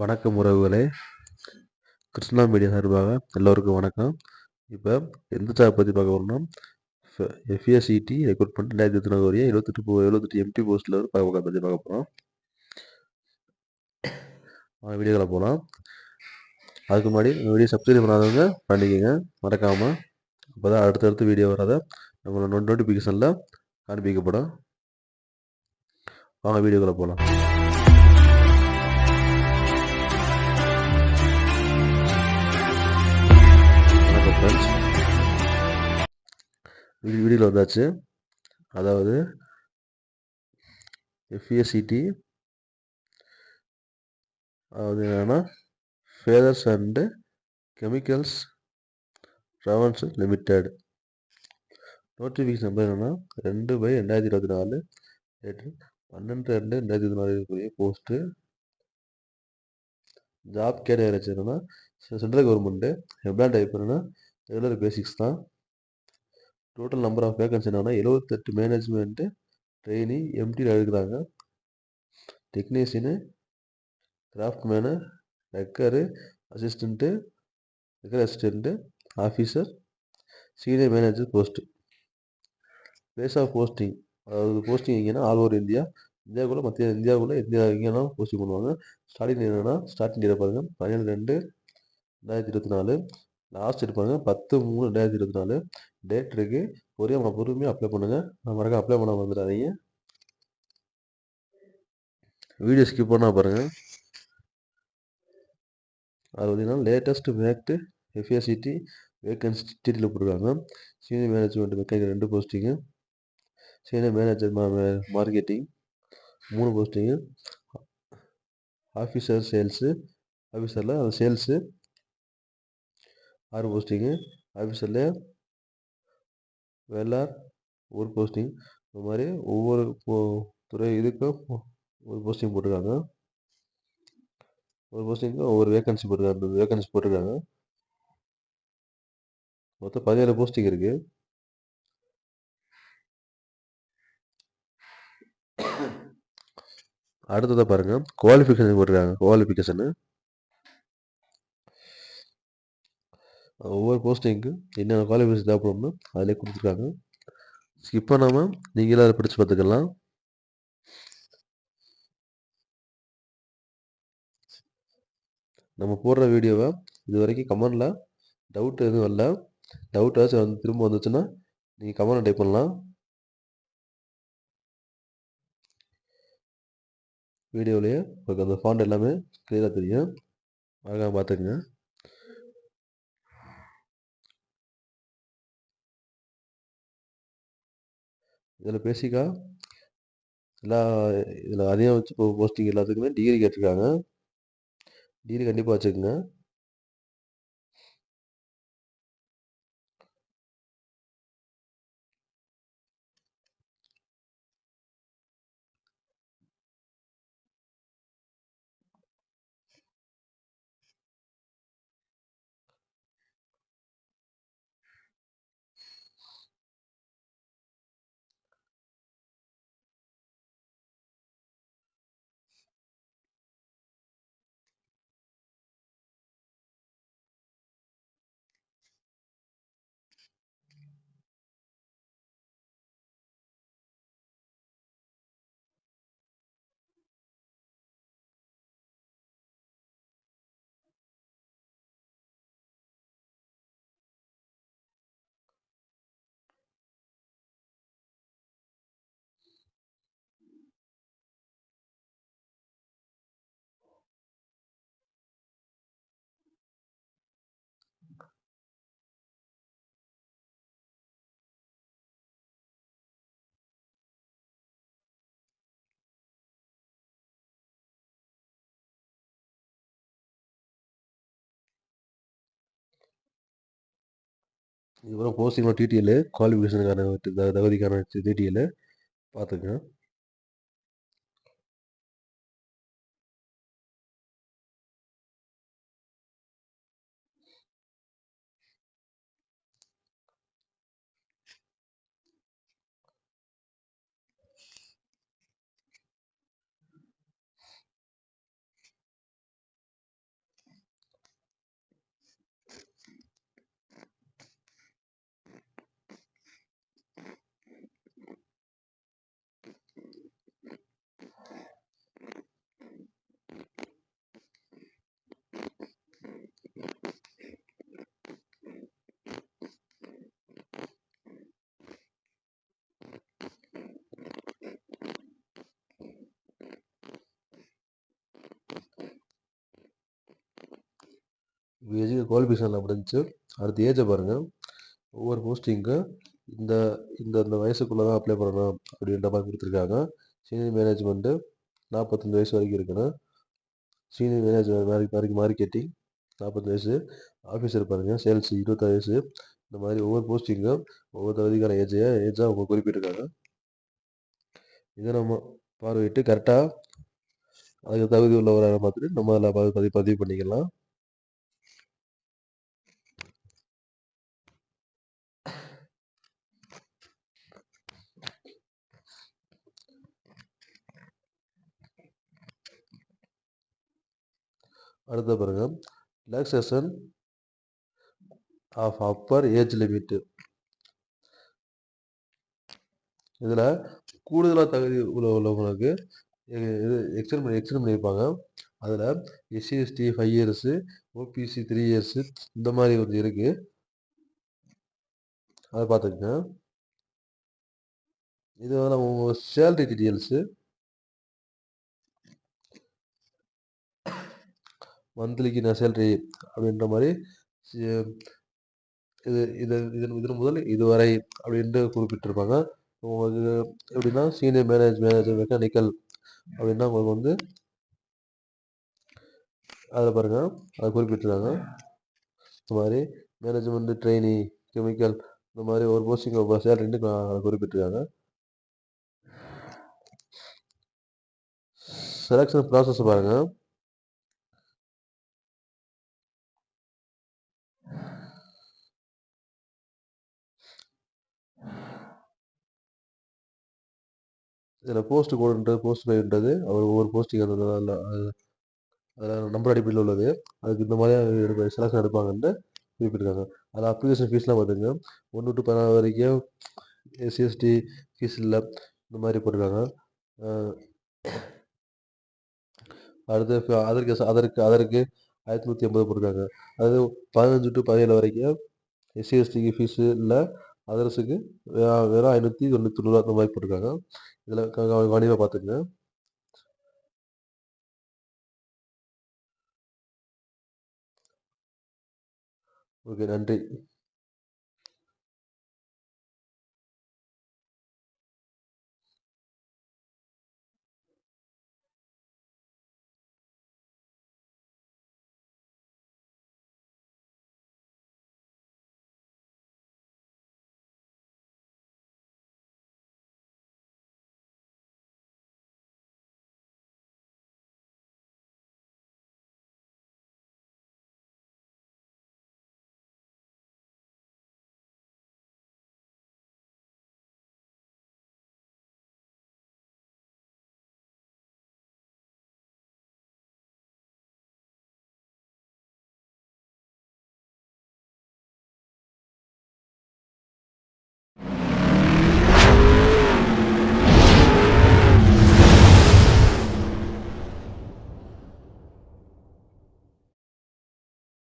வணக்கம் உறவுகளே. கிருஷ்ணா மீடியா சார்பாக எல்லோருக்கும் வணக்கம். இப்போ எந்த ஜாப் பற்றி பார்க்க போகிறோம்னா எஃப்எஸ்சிடி ரெக்ரூட்மெண்ட் ரெண்டாயிரத்தி இருபத்தி வரையும் எழுபத்தெட்டு போ எழுபத்தெட்டு எம்டி போஸ்ட்டில் பார்க்க பற்றி பார்க்க போகிறோம் வீடியோக்களை போகலாம் அதுக்கு முன்னாடி வீடியோ சப்ஸ்கிரைப் பண்ணாதவங்க பண்ணிக்கோங்க. மறக்காமல் அப்போ தான் அடுத்தடுத்து வீடியோ வராத நம்மளோட நோட்டிஃபிகேஷனில் காண்பிக்கப்படும். வாங்க வீடியோக்களை போகலாம் வீடியோவில் வந்தாச்சு. அதாவது எஃப்இஎஸ்சிடி அதாவது என்னென்னா ஃபேதர்ஸ் and chemicals ட்ராவன்ஸ் limited notification number என்னென்னா ரெண்டு பை ரெண்டாயிரத்தி இருபத்தி நாலு டேட்டு பன்னெண்டு ரெண்டு ரெண்டாயிரத்தி இருபத்தி நாலு இருக்கக்கூடிய போஸ்ட்டு ஜாப் கேட்டகரி என்னன்னா சென்ட்ரல் கவர்மெண்ட்டு எப்படா டைப் பண்ணுன்னா ரெகுலர் பேசிக்ஸ் தான். டோட்டல் நம்பர் ஆஃப் வேகன்சி என்னன்னா எழுபத்தெட்டு மேனேஜ்மெண்ட்டு ட்ரெயினி எம்டியில் எடுக்கிறாங்க technician craftsman rigger assistant rigger assistant officer senior manager post place of posting அதாவது போஸ்டிங் எங்கேன்னா ஆல் ஓவர் இந்தியா இந்தியாவுக்குள்ளே மத்திய இந்தியாவுக்குள்ளே இந்தியா எங்கேனாலும் போஸ்டிங் பண்ணுவாங்க? ஸ்டார்டிங் என்னென்னா ஸ்டார்டிங் டேட் பாருங்கள் பதினேழு ரெண்டு ரெண்டாயிரத்தி இருபத்தி நாலு. லாஸ்ட் எடுப்பாங்க பத்து மூணு ரெண்டாயிரத்தி இருபத்தி நாலு. டேட் இருக்குது ஒரே நம்ம பொறுமையாக அப்ளை பண்ணுங்கள் நம்ம மறக்க அப்ளை பண்ண வந்துடாதீங்க வீடியோ ஸ்கிப் பண்ணால் பாருங்கள் அது பார்த்தீங்கன்னா latest made F A C T vacancy detail போட்டிருக்காங்க. சீனியர் மேனேஜ்மெண்ட் மெக்கானிக் ரெண்டு போஸ்டிங்கு சீனியர் மேனேஜர் மார்க்கெட்டிங் மூணு போஸ்டிங்கு ஆஃபீஸர் சேல்ஸு ஆஃபீஸரில் அந்த சேல்ஸு ஆறு போஸ்டிங்கு ஆஃபீஸரில் வெள்ளார் ஒரு போஸ்டிங் இந்த மாதிரி ஒவ்வொரு துறை இதுக்கும் ஒரு போஸ்டிங் போட்டிருக்காங்க. ஒரு போஸ்டிங்க்கு ஒவ்வொரு வேக்கன்சி போட்டிருக்காங்க. வேக்கன்சி போட்டிருக்காங்க. மொத்தம் பதினேழு போஸ்டிங் இருக்குது அடுத்ததை பாருங்கள் குவாலிஃபிகேஷன் போட்டிருக்காங்க. குவாலிஃபிகேஷனு ஒவ்வொரு போஸ்டிங்க்கு என்னென்ன குவாலிஃபிகேஷன் தேவைப்படும்னு அதிலே கொடுத்துருக்காங்க. ஸ்கிப் பண்ணாமல் நீங்களே அதை படித்து பார்த்துக்கலாம். நம்ம போடுற வீடியோவை இது வரைக்கும் கமெண்டில் டவுட் எதுவும் இல்லை டவுட் ஏதாச்சும் வந்து திரும்ப வந்துச்சுன்னா நீங்கள் கமெண்ட் டைப் பண்ணலாம். வீடியோவிலேயே உங்களுக்கு அந்த ஃபாண்ட் எல்லாமே கிளியராக தெரியும். அழகாக பார்த்துக்குங்க. இதில் பேசிக்காக எல்லா இதில் அதிகம் வச்சு போஸ்டிங் எல்லாத்துக்குமே டிகிரி கேட்டிருக்காங்க டிகிரி கண்டிப்பாக வச்சுக்கோங்க. இதுக்கப்புறம் போஸ்டிங்கோட டிடிஎல் குவாலிஃபிகேஷனுக்கான தகுதிக்கான டிடிஎல் பார்த்துங்க இப்போ எஜுகே குவாலிஃபிகேஷன் முடிஞ்சுச்சு. அடுத்து ஏஜை பாருங்கள் ஒவ்வொரு போஸ்டிங்க்கு இந்த இந்த இந்த வயசுக்குள்ளே தான் அப்ளை பண்ணணும் அப்படின்ற மாதிரி கொடுத்துருக்காங்க. சீனியர் மேனேஜ்மெண்ட்டு நாற்பத்தஞ்சு வயசு வரைக்கும் இருக்கணும். Senior management mark mark marketing நாற்பத்தஞ்சு வயசு ஆஃபீஸர் பாருங்கள் சேல்ஸ் இருபத்தாறு வயசு. இந்த மாதிரி ஒவ்வொரு போஸ்டிங்கும் ஒவ்வொரு தகுதிக்கான ஏஜை ஏஜாக அவங்க குறிப்பிட்டிருக்காங்க. இதை நம்ம பார்வையிட்டு கரெக்டாக அதுக்கு தகுதி உள்ளவராக பார்த்துட்டு நம்ம அதில் பதிவு பதிவு பண்ணிக்கலாம். அடுத்த பாருங்க. Relaxation of upper age limit இதில் கூடுதலாக தகுதி உள்ள உள்ளவங்களுக்கு இது- எக்ஸ்டெண்ட் பண்ணி எக்ஸ்டெண்ட் பண்ணியிருப்பாங்க. அதில் SC ST five years OBC three years இந்த மாதிரி கொஞ்சம் இருக்குது அதை பார்த்துக்குங்க இது வந்து உங்கள் சேலரி டீட்டெயில்ஸு மந்த்லிக்கு நான் சேலரி அப்படின்ற மாதிரி இது இது இதன் இதன் முதல் இதுவரை அப்படின்ட்டு குறிப்பிட்டிருப்பாங்க. உங்களுக்கு எப்படின்னா சீனியர் மேனேஜ் மேனேஜர் மெக்கானிக்கல் அப்படின்னா உங்களுக்கு வந்து அதில் பாருங்கள் அதை குறிப்பிட்டிருக்காங்க. இந்த மாதிரி மேனேஜ்மெண்ட் ட்ரெயினி கெமிக்கல் இந்த மாதிரி ஒரு போஸ்டிங் சேலரின்னு குறிப்பிட்டிருக்காங்க. செலெக்ஷன் ப்ராசஸ் பாருங்கள் இதில் போஸ்ட் கோடுன்றது போஸ்ட் ஃபைவ்ன்றது அவர் ஒவ்வொரு போஸ்டிங் அந்த அதில் அதில் நம்பர் அடிப்படையில் உள்ளது. அதுக்கு இந்த மாதிரி எடுப்ப செலக்ஷன் எடுப்பாங்கன்ட்டு குறிப்பிட்டிருக்காங்க. அதில் அப்ளிகேஷன் ஃபீஸ்லாம் பார்த்துங்க ஒன்று டு பதினாறு வரைக்கும் எஸ்சிஎஸ்டி ஃபீஸ் இல்லை இந்த மாதிரி போட்டிருக்காங்க. அடுத்து அதற்கு அதற்கு அதற்கு ஆயிரத்தி நூற்றி ஐம்பது போட்டிருக்காங்க. அதாவது பதினஞ்சு டு பதினேழு வரைக்கும் எஸ்சிஎஸ்டிக்கு ஃபீஸு இல்லை அதர்ஸுக்கு வெறும் ஐநூற்றி தொண்ணூற்றி நூறு அந்த மாதிரி போட்டிருக்காங்க. இதில் கவனிப்பாக பார்த்துக்குங்க ஓகே நன்றி.